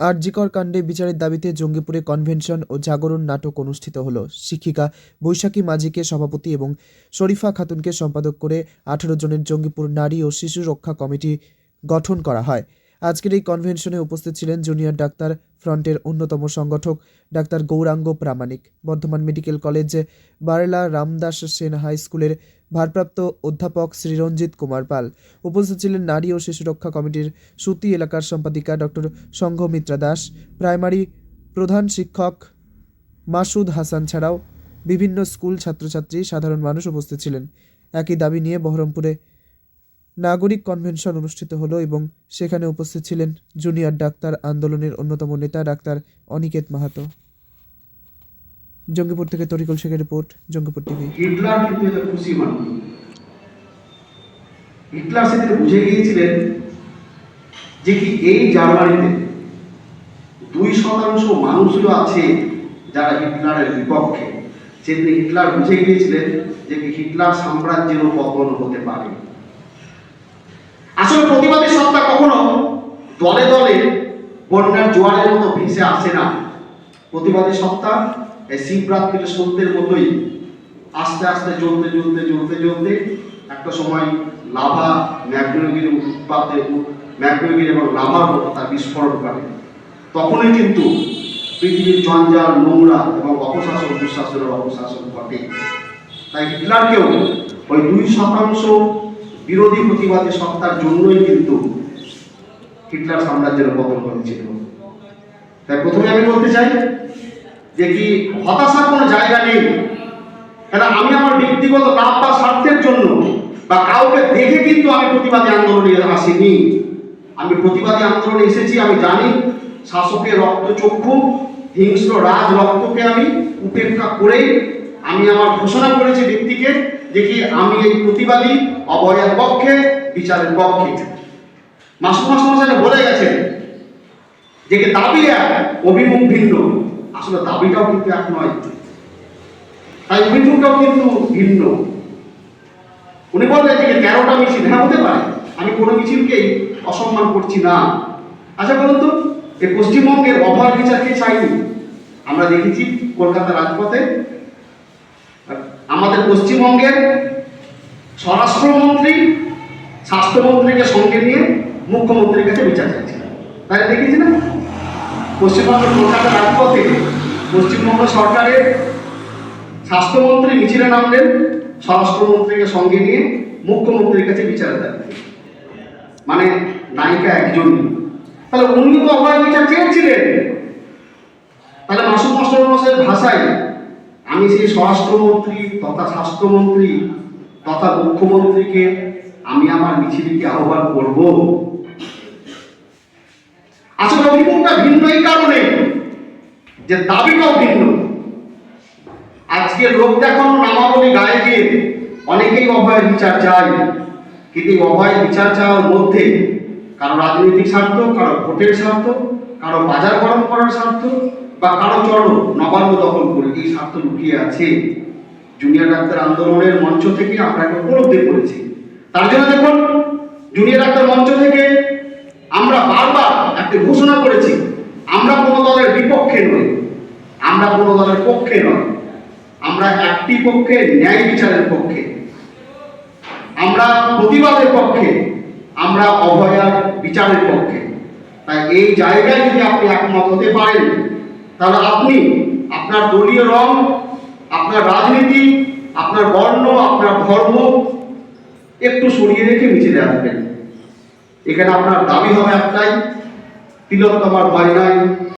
আরজিকর কাণ্ডে বিচারের দাবিতে জঙ্গিপুরে কনভেনশন ও জাগরণ নাটক অনুষ্ঠিত হল। শিক্ষিকা বৈশাখী মাঝিকে সভাপতি এবং শরীফা খাতুনকে সম্পাদক করে আঠারো জনের জঙ্গিপুর নারী ও শিশু রক্ষা কমিটি গঠন করা হয়। আজকের এই কনভেনশনে উপস্থিত ছিলেন জুনিয়র ডাক্তার ফ্রন্টের অন্যতম সংগঠক doctor Gouranga Pramanik. Bardhaman medical college, Barela Ramdas Sen high স্কুলের ভারপ্রাপ্ত অধ্যাপক শ্রীরঞ্জিত কুমার পাল। উপস্থিত ছিলেন নারী ও শিশু রক্ষা কমিটির সুতি এলাকার সম্পাদিকা ডক্টর সংঘমিত্রা দাস, প্রাইমারি প্রধান শিক্ষক মাসুদ হাসান ছাড়াও বিভিন্ন স্কুল ছাত্রছাত্রী, সাধারণ মানুষ উপস্থিত ছিলেন। একই দাবি নিয়ে বহরমপুরে নাগরিক কনভেনশন অনুষ্ঠিত হলো এবং সেখানে উপস্থিত ছিলেন জুনিয়র ডাক্তার আন্দোলনের অন্যতম নেতা ডাক্তার অনিকেত মাহাতো। জঙ্গিপুর থেকে তরিকুল শেখের রিপোর্ট, জঙ্গিপুর টিভি। হিটলার কিন্তু এটা খুশি মানুষ। হিটলার সেদিন বুঝে গিয়েছিলেন যে কি এই জার্মানিতে দুই শতাংশ মানুষও আছে যারা হিটলারের বিপক্ষে। সেদিন হিটলার বুঝে গিয়েছিলেন যে কি হিটলার সাম্রাজ্যেরও পতন হতে পারে আসলে প্রতিবাদী সত্তা কখনো দলে দলে বন্যার জোয়ারের মতো ভেসে আসে না। প্রতিবাদী সত্তা, এই শিবরাত্রির সত্যের মতোই আস্তে আস্তে জ্বলতে জ্বলতে জ্বলতে জ্বলতে একটা সময় লাভা ম্যাগনোগিরি উৎপাদে ম্যাগনোগিরি এবং লাভার মতো তার বিস্ফোরণ করে তখনই কিন্তু পৃথিবীর জঞ্জাল, নোংরা এবং অপশাসন, দুঃশাসনের অপশাসন ঘটে। তাই হিটলারকেও ওই দুই শতাংশ বিরোধী প্রতিবাদী সত্তার জন্যই কিন্তু হিটলার সাম্রাজ্যের পতন করেছিল। তাই প্রথমে আমি বলতে চাই যে কি হতাশার কোনো জায়গা নেই। কেন আমি আমার ব্যক্তিগত লাভ বা স্বার্থের জন্য বা কাউকে দেখে কিন্তু আমি প্রতিবাদী আন্দোলনে আসিনি। আমি প্রতিবাদী আন্দোলনে এসেছি, আমি জানি শাসকের রক্তচক্ষু, হিংস্র রাজ রক্তকে আমি উপেক্ষা করেই আমি আমার ঘোষণা করেছি ব্যক্তিকে যে কি আমি এই প্রতিবাদী অবহের পক্ষে, বিচারের পক্ষে। মাসু মাস মশাই বলে গেছেন যে দাবি এক, অভিমুখ ভিন্ন। আসলে দাবিটাও কিন্তু এক নয়। তাই অভিমুখটাও কিন্তু ভিন্ন। উনি বললেন যে তেরোটা মিছিল। হ্যাঁ হতে পারে। আমি কোনো মিছিলকেই অসম্মান করছি না। আচ্ছা বলুন তো এই পশ্চিমবঙ্গের অভার বিচারকে চাইনি আমরা দেখেছি কলকাতা রাজপথে। আমাদের পশ্চিমবঙ্গের স্বরাষ্ট্রমন্ত্রী, স্বাস্থ্যমন্ত্রীকে সঙ্গে নিয়ে মুখ্যমন্ত্রীর কাছে বিচার চাইছিলেন তাই দেখেছি না পশ্চিমবঙ্গের কলকাতা রাজপথে পশ্চিমবঙ্গ সরকারের স্বাস্থ্যমন্ত্রী মিছিলে নামলেন স্বরাষ্ট্রমন্ত্রীকে সঙ্গে নিয়ে মুখ্যমন্ত্রীর কাছে বিচারের দাবি মানে নায়িকা একজন। তাহলে উনি তো অভয় বিচার চেয়েছিলেন। তাহলে মাসুদ মাস্টার ভাষায় আমি সেই স্বরাষ্ট্রমন্ত্রী তথা স্বাস্থ্যমন্ত্রী তথা মুখ্যমন্ত্রীকে আমি আমার মিছিলকে আহ্বান করব। আসলে অভিমুখটা ভিন্ন এই কারণে যে দাবিটাও ভিন্ন। আজকে লোক দেখানো নামাবলী গায়ে দিয়ে অনেকেই অভয়ের বিচার চায়, কিন্তু এই অভয়ের বিচার চাওয়ার মধ্যে কারও রাজনৈতিক স্বার্থ, কারও ভোটের স্বার্থ, কারও বাজার গরম করার স্বার্থ, বা কারও চড়ো নবান্ন দখল করে এই স্বার্থ লুকিয়ে আছে। জুনিয়র ডাক্তার আন্দোলনের মঞ্চ থেকে আমরা উপলব্ধি করেছি। তার জন্য দেখুন, জুনিয়র ডাক্তার মঞ্চ থেকে আমরা বারবার ঘোষণা করেছি, আমরা কোনো দলের বিপক্ষে নই। আমরা কোনো দলের পক্ষে নয় আমরা একটি পক্ষে, ন্যায় বিচারের পক্ষে। আমরা প্রতিবাদের পক্ষে, আমরা অভয়ার বিচারের পক্ষে। তাই এই জায়গায় যদি আপনি একমত হতে পারেন, তাহলে আপনি আপনার দলীয় রং, আপনার রাজনীতি, আপনার বর্ণ, আপনার ধর্ম একটু সরিয়ে রেখে মিছিলে আসবেন এখানে আপনার দাবি হবে একটাই তিলোত্তমার বাড়ি নাই।